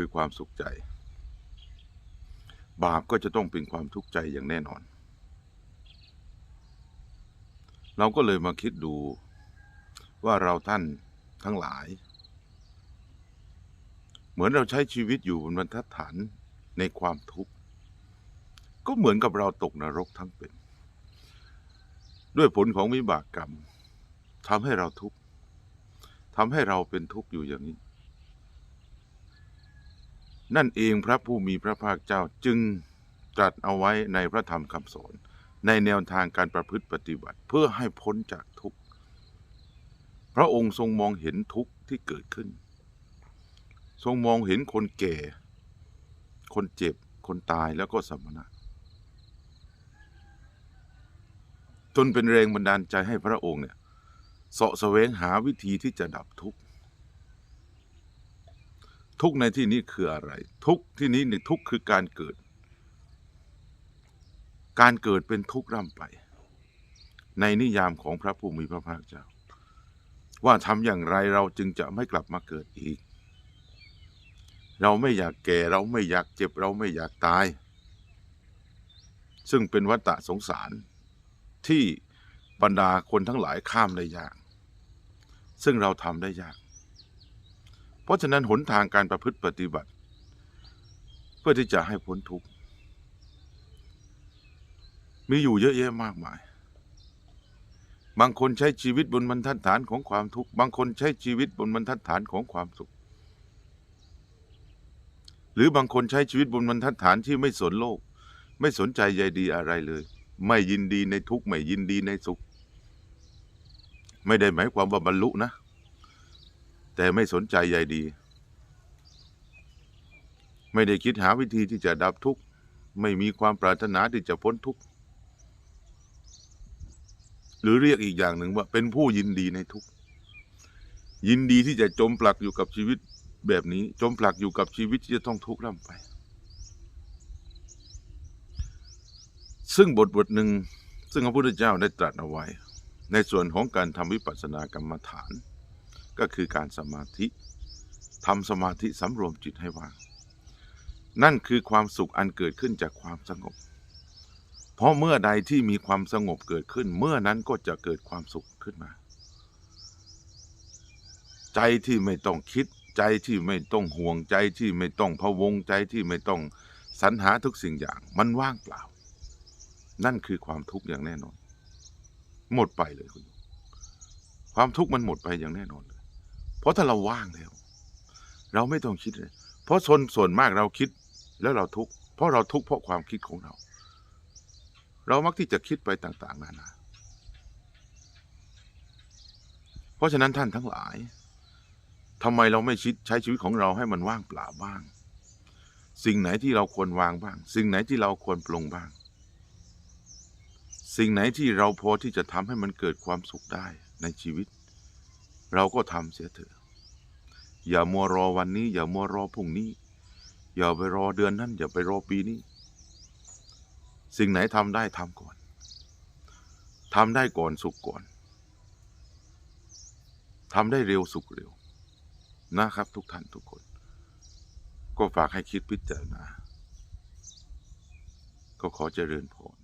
คือความสุขใจ บาปก็จะต้องเป็นความทุกข์ใจอย่างแน่นอน เราก็เลยมาคิดดูว่าเราท่านทั้งหลาย เหมือนเราใช้ชีวิตอยู่บนบรรทัดฐานในความทุกข์ ก็เหมือนกับเราตกนรกทั้งเป็น ด้วยผลของวิบากกรรมทำให้เราทุกข์ทำให้เราเป็นทุกข์อยู่อย่างนี้ นั่นเองพระผู้มีพระภาคเจ้าจึงตรัสเอาไว้ในพระธรรมคำสอนในแนวทางการประพฤติปฏิบัติ เพื่อให้พ้นจากทุกข์ พระองค์ทรงมองเห็นทุกข์ที่เกิดขึ้น ทรงมองเห็นคนแก่ คนเจ็บ คนตายแล้วก็สมณะ จนเป็นแรงบันดาลใจให้พระองค์เนี่ยเสาะแสวงหาวิธีที่จะดับทุกข์ ทุกในที่นี้คืออะไร ทุกที่นี้ในทุกคือการเกิด การเกิดเป็นทุกข์ร่ำไป ในนิยามของพระผู้มีพระภาคเจ้า ว่าทำอย่างไรเราจึงจะไม่กลับมาเกิดอีก เราไม่อยากแก่เราไม่อยากเจ็บเราไม่อยากตาย ซึ่งเป็นวัฏฏะสงสารที่บรรดาคนทั้งหลายข้ามได้ยาก ซึ่งเราทำได้ยาก เพราะฉะนั้นหนทางการประพฤติปฏิบัติ เพื่อที่จะให้พ้นทุกข์มีอยู่เยอะแยะมากมาย บางคนใช้ชีวิตบนบรรทัดฐานของความทุกข์ บางคนใช้ชีวิตบนบรรทัดฐานของความสุข หรือบางคนใช้ชีวิตบนบรรทัดฐานที่ไม่สนโลก ไม่สนใจใยดีอะไรเลย ไม่ยินดีในทุกข์ ไม่ยินดีในสุข ไม่ได้หมายความว่าบรรลุนะ แต่ไม่สนใจใยดี ไม่ได้คิดหาวิธีที่จะดับทุกข์ ไม่มีความปรารถนาที่จะพ้นทุกข์ หรือเรียกอีกอย่างหนึ่งว่า เป็นผู้ยินดีในทุกข์ ยินดีที่จะจมปลักอยู่กับชีวิตแบบนี้ จมปลักอยู่กับชีวิตที่จะต้องทุกข์ร่ำไป ซึ่งบทบทหนึ่งซึ่งพระพุทธเจ้าได้ตรัสเอาไว้ ในส่วนของการทำวิปัสสนากรรมฐาน ก็คือการสมาธิทำสมาธิสำรวมจิตให้ว่าง นั่นคือความสุขอันเกิดขึ้นจากความสงบ เพราะเมื่อใดที่มีความสงบเกิดขึ้น เมื่อนั้นก็จะเกิดความสุขขึ้นมา ใจที่ไม่ต้องคิด ใจที่ไม่ต้องห่วงใจที่ไม่ต้องพะวงใจที่ไม่ต้องสรรหาทุกสิ่งอย่าง มันว่างเปล่า นั่นคือความทุกข์อย่างแน่นอน หมดไปเลยคุณความทุกข์มันหมดไปอย่างแน่นอน ราะถ้าเราว่างแล้ว เราไม่ต้องคิดเลย เพราะส่วนส่วนมากเราคิดแล้วเราทุกข์เพราะเราทุกข์เพราะความคิดของเรา เรามักที่จะคิดไปต่าง ๆ นานา เพราะฉะนั้นท่านทั้งหลายทำไมเราไม่ชิดใช้ชีวิตของเราให้มันว่างเปล่าบ้าง สิ่งไหนที่เราควรวางบ้าง สิ่งไหนที่เราควรปลงบ้าง สิ่งไหนที่เราพอที่จะทำให้มันเกิดความสุขได้ในชีวิต เราก็ทำเสียเถอะ อย่ามัวรอวันนี้ อย่ามัวรอพรุ่งนี้ อย่าไปรอเดือนนั้น อย่าไปรอปีนี้ สิ่งไหนทำได้ทำก่อนทำได้ก่อนสุขก่อนทำได้เร็วสุขเร็วนะครับ ทุกท่านทุกคน ก็ฝากให้คิดพิจารณา ก็ขอเจริญพร